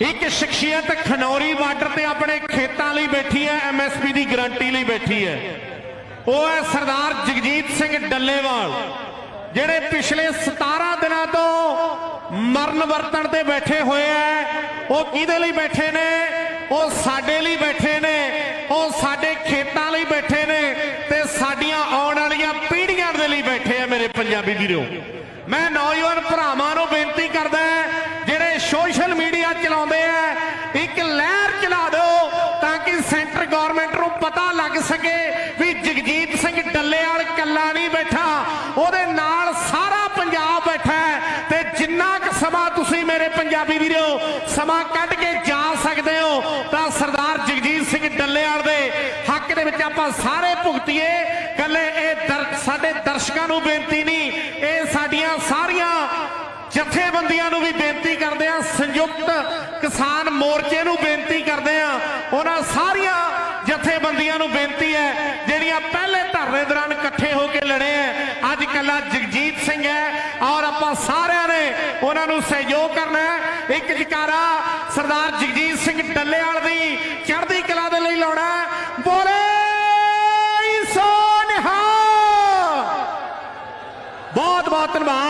ਇੱਕ ਸ਼ਖਸੀਅਤ ਖਨੌਰੀ ਬਾਰਡਰ ਤੇ ਆਪਣੇ ਖੇਤਾਂ ਲਈ ਬੈਠੀ ਹੈ ਐਮਐਸਪੀ ਦੀ ਗਾਰੰਟੀ ਲਈ ਬੈਠੀ ਹੈ। ਉਹ ਹੈ ਸਰਦਾਰ ਜਗਜੀਤ ਸਿੰਘ ਡੱਲੇਵਾਲ, ਜਿਹੜੇ ਪਿਛਲੇ 17 ਦਿਨਾਂ ਤੋਂ ਮਰਨ ਵਰਤਣ ਤੇ ਬੈਠੇ ਹੋਏ ਐ ਉਹ ਕਿਹਦੇ ਲਈ ਬੈਠੇ ਨੇ? ਉਹ ਸਾਡੇ ਲਈ ਬੈਠੇ ਨੇ। ਉਹ ਸਾਡੇ ਖੇਤਾਂ ਲਈ ਬੈਠੇ ਨੇ ਤੇ ਸਾਡੀਆਂ ਆਉਣ ਵਾਲੀਆਂ ਪੀੜ੍ਹੀਆਂ ਦੇ ਲਈ ਬੈਠੇ ਆ ਮੇਰੇ ਪੰਜਾਬੀ ਵੀਰੋ। ਮੈਂ ਨੌਜਵਾਨ ਭਰਾਵਾਂ ਨੂੰ ਬੇਨਤੀ ਕਰਦਾ ਜਿਹੜੇ ਸੋਸ਼ਲ ਮੀਡੀਆ ਚਲਾਉਂਦੇ ਆ ਇੱਕ ਲਹਿਰ ਚਲਾ ਦਿਓ ਤਾਂ ਕਿ ਸੈਂਟਰ ਗਵਰਨਮੈਂਟ ਨੂੰ ਪਤਾ ਲੱਗ ਸਕੇ ਵੀ ਜਗਜੀਤ ਸਿੰਘ ਡੱਲੇਵਾਲ ਕੱਲਾ ਨਹੀਂ ਬੈਠਾ। ਉਹਦੇ ਨਾਲ ਸਾਰਾ ਪੰਜਾਬ ਬੈਠਾ ਤੇ ਜਿੰਨਾ ਕੁ ਸਮਾਂ ਤੁਸੀਂ ਮੇਰੇ ਪੰਜਾਬੀ ਵੀਰੋ ਸਮਾਂ ਕੱਢ ਕੇ ਜਾ ਸਕਦੇ ਹੋ, ਤਾਂ ਸਰਦਾਰ ਜਗਜੀਤ ਸਿੰਘ ਡੱਲੇਵਾਲ ਦੇ ਹੱਕ ਦੇ ਵਿੱਚ ਆਪਾਂ ਸਾਰੇ ਭੁਗਤੀਏ। ਕੱਲੇ ਇਹ ਦਰ- ਸਾਡੇ ਦਰਸ਼ਕਾਂ ਨੂੰ ਬੇਨਤੀ ਨਹੀਂ, ਇਹ ਸਾਡੀਆਂ ਸਾਰੀਆਂ ਜਥੇਬੰਦੀਆਂ ਨੂੰ ਵੀ ਬੇਨਤੀ ਕਰਦੇ ਆ ਸੰਯੁਕਤ ਕਿਸਾਨ ਮੋਰਚੇ ਨੂੰ ਬੇਨਤੀ ਕਰਦੇ ਉਹਨਾਂ ਸਾਰੀਆਂ ਜਥੇਬੰਦੀਆਂ ਨੂੰ ਬੇਨਤੀ ਹੈ, ਜਿਹੜੀਆਂ ਪਹਿਲੇ ਧਰਨੇ ਦੌਰਾਨ ਇਕੱਠੇ ਹੋ ਕੇ ਲੜੇ ਆ ਅੱਜ ਕੱਲਾ ਜਗਜੀਤ ਸਿੰਘ ਹੈ ਔਰ ਆਪਾਂ ਸਾਰਿਆਂ ਨੇ ਉਹਨਾਂ ਨੂੰ ਸਹਿਯੋਗ ਕਰਨਾ ਹੈ। ਇੱਕ ਜਕਾਰਾ ਸਰਦਾਰ ਜਗਜੀਤ ਸਿੰਘ ਡੱਲੇਵਾਲ ਦੀ ਚੜ੍ਹਦੀ ਕਲਾ ਦੇ ਲਈ ਲਾਉਣਾ ਬੋਲੇ ਸੋ ਨਿਹਾਲ! ਬਹੁਤ ਬਹੁਤ ਧੰਨਵਾਦ।